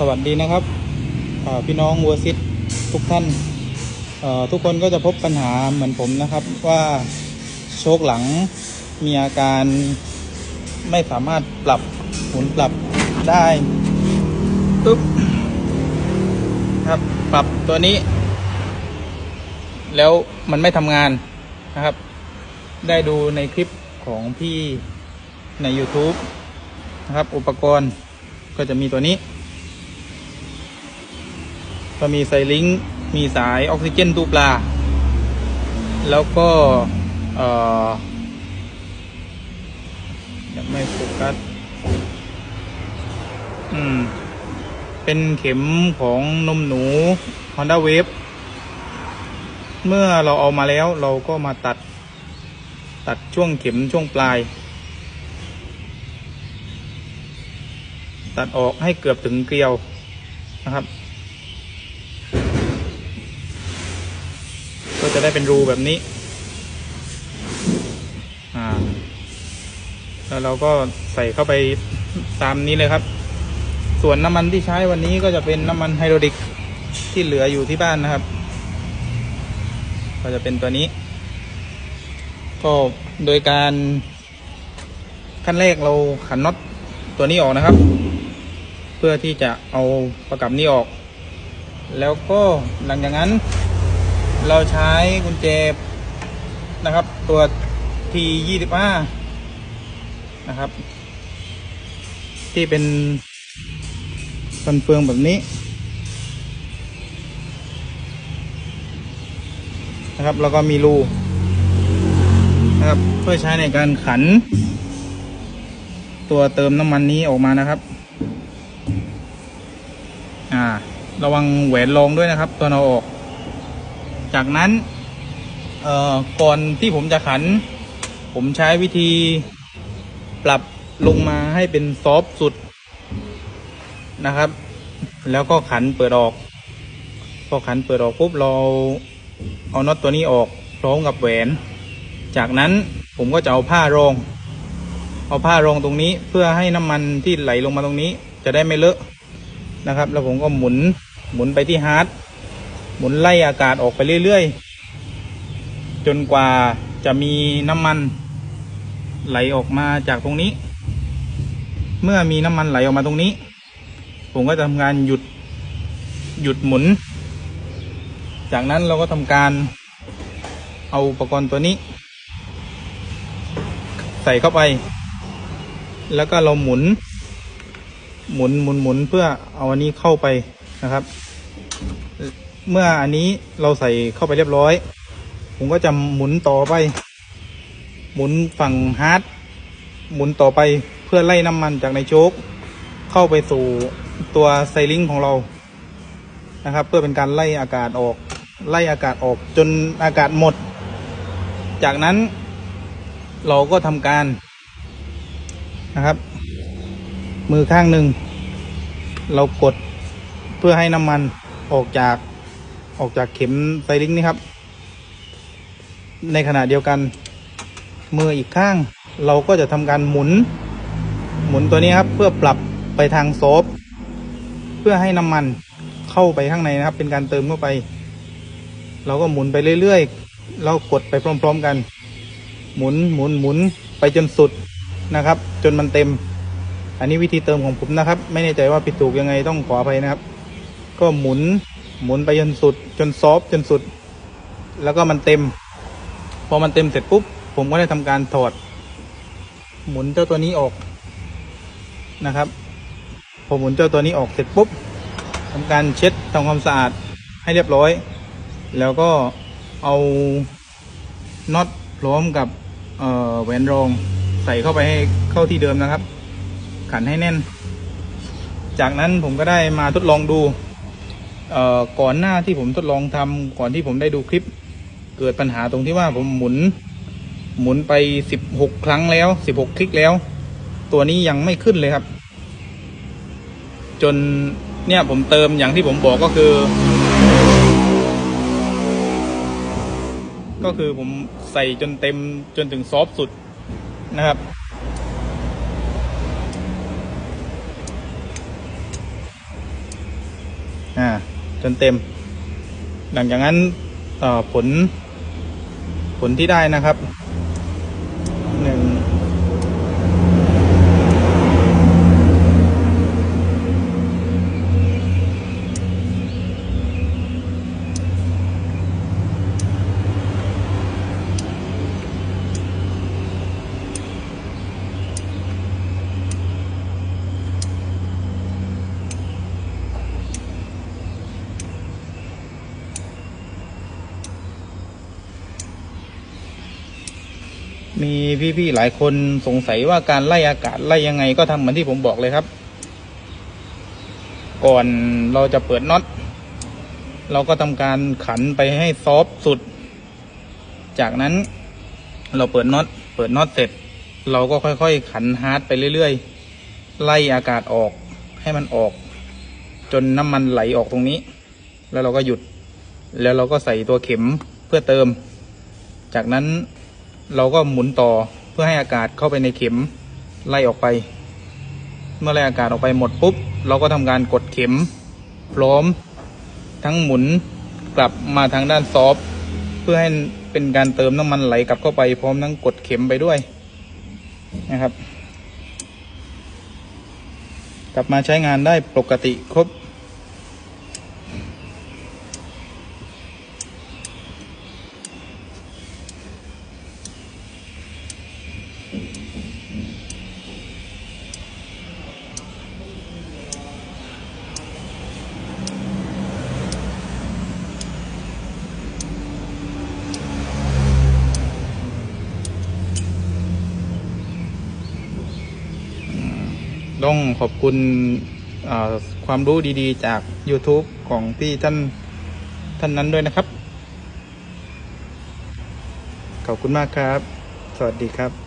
สวัสดีนะครับพี่น้องวัวซิดทุกท่านทุกคนก็จะพบปัญหาเหมือนผมนะครับว่าโชคหลังมีอาการไม่สามารถปรับหมุนปรับได้ปึ๊บครับปรับตัวนี้ แล้วมันไม่ทำงานนะครับ ได้ดูในคลิปของพี่ใน YouTube นะครับ อุปกรณ์ก็จะมีตัวนี้ ก็มีไซลิงมีสายออกซิเจนตู้ปลา แล้วก็ยังไม่โฟกัส อืม เป็นเข็มของนมหนู Honda Wave เมื่อเราเอามาแล้วเราก็มาตัด ตัดช่วงเข็มช่วงปลาย ตัดออกให้เกือบถึงเกลียวนะครับ จะได้เป็นรูแบบนี้ อ่า แล้วเราก็ใส่เข้าไปตามนี้เลยครับ ส่วนน้ำมันที่ใช้วันนี้ก็จะเป็นน้ำมันไฮโดรลิกที่เหลืออยู่ที่บ้านนะครับ ก็จะเป็นตัวนี้ ก็โดยการขั้นแรกเราขันน็อตตัวนี้ออกนะครับ เพื่อที่จะเอาประกับนี้ออก แล้วก็หลังจากนั้น เราใช้กุญแจนะครับ ตัว T ยี่สิบห้านะครับ ที่เป็นฟันเฟืองแบบนี้นะครับ แล้วก็มีรูนะครับเพื่อใช้ในการขัน ตัวเติมน้ำมันนี้ออกมานะครับ อ่า ระวังแหวนรองด้วยนะครับตัวเราออก จากนั้นก่อนที่ผมจะขัน ผมใช้วิธีปรับลงมาให้เป็นซอฟสุดนะครับ แล้วก็ขันเปิดออก พอขันเปิดออกปุ๊บเราเอาน็อตตัวนี้ออกพร้อมกับแหวน จากนั้นผมก็จะเอาผ้ารอง เอาผ้ารองตรงนี้เพื่อให้น้ำมันที่ไหลลงมาตรงนี้ จะได้ไม่เลอะนะครับ แล้วผมก็หมุนหมุนไปที่ฮาร์ด หมุนไล่อากาศออกไปเรื่อยๆ จนกว่าจะมีน้ำมันไหลออกมาจากตรงนี้ เมื่อมีน้ำมันไหลออกมาตรงนี้ ผมก็จะทำการหยุดหยุดหมุน จากนั้นเราก็ทำการเอาอุปกรณ์ตัวนี้ ใส่เข้าไป แล้วก็เราหมุน หมุนหมุนหมุนเพื่อเอาอันนี้เข้าไปนะครับ เมื่ออันนี้เราใส่เข้าไปเรียบร้อย ผมก็จะหมุนต่อไป หมุนฝั่งฮาร์ดหมุนต่อไปเพื่อไล่น้ำมันจากในโชคเข้าไปสู่ตัวไซลิงของเรานะครับ เพื่อเป็นการไล่อากาศออก ไล่อากาศออกจนอากาศหมด จากนั้นเราก็ทำการนะครับ มือข้างหนึ่งเรากดเพื่อให้น้ำมันออกจาก ออกจากเข็มไซลิงนี่ครับ ในขณะเดียวกัน มืออีกข้าง เราก็จะทำการหมุน หมุนตัวนี้ครับ เพื่อปรับไปทางโซฟเพื่อให้น้ำมันเข้าไปข้างในนะครับ เป็นการเติมเข้าไป เราก็หมุนไปเรื่อยๆ เรากดไปพร้อม ๆกัน หมุนหมุนหมุนไปจนสุดนะครับ จนมันเต็ม อันนี้วิธีเติมของผมนะครับ ไม่แน่ใจว่าผิดถูกยังไงต้องขออภัยนะครับ ก็หมุน หมุนไปจนสุด จนซอฟจนสุด แล้วก็มันเต็ม พอมันเต็มเสร็จปุ๊บ ผมก็ได้ทำการถอด หมุนเจ้าตัวนี้ออกนะครับพอหมุนเจ้าตัวนี้ออกเสร็จปุ๊บทำการเช็ดทำความสะอาดให้เรียบร้อย แล้วก็เอาน็อตพร้อมกับแหวนรองใส่เข้าไปให้เข้าที่เดิมนะครับ ขันให้แน่น จากนั้นผมก็ได้มาทดลองดู ก่อนหน้าที่ผมทดลองทำก่อนที่ผมได้ดูคลิป เกิดปัญหาตรงที่ว่าผมหมุน หมุนไปสิบหกครั้งแล้วสิบหกคลิกแล้ว ตัวนี้ยังไม่ขึ้นเลยครับ จนเนี่ยผมเติมอย่างที่ผมบอกก็คือ ก็คือผมใส่จนเต็มจนถึงซอฟสุดนะครับ จ นเต็ม หลังจากนั้นผลผลที่ได้นะครับหนึ่ง มีพี่ๆหลายคนสงสัยว่าการไล่อากาศไล่ยังไงก็ทำเหมือนที่ผมบอกเลยครับ ก่อนเราจะเปิดน็อตเราก็ทำการขันไปให้ซอฟสุด จากนั้นเราเปิดน็อตเปิดน็อตเสร็จ เราก็ค่อยๆ ขันฮาร์ดไปเรื่อยๆ ไล่อากาศออกให้มันออก จนน้ำมันไหลออกตรงนี้ แล้วเราก็หยุด แล้วเราก็ใส่ตัวเข็มเพื่อเติม จากนั้น เราก็หมุนต่อเพื่อให้อากาศเข้าไปในเข็มไล่ออกไป เมื่อไล่อากาศออกไปหมดปุ๊บ เราก็ทำการกดเข็ม พร้อม ทั้งหมุนกลับมาทางด้านซอฟเพื่อให้เป็นการเติมน้ำมันไหลกลับเข้าไป พร้อมทั้งกดเข็มไปด้วยนะครับ กลับมาใช้งานได้ปกติครบ ต้องขอบคุณความรู้ดีๆ จาก YouTube ของพี่ท่านท่านนั้นด้วยนะครับ ขอบคุณมากครับ สวัสดีครับ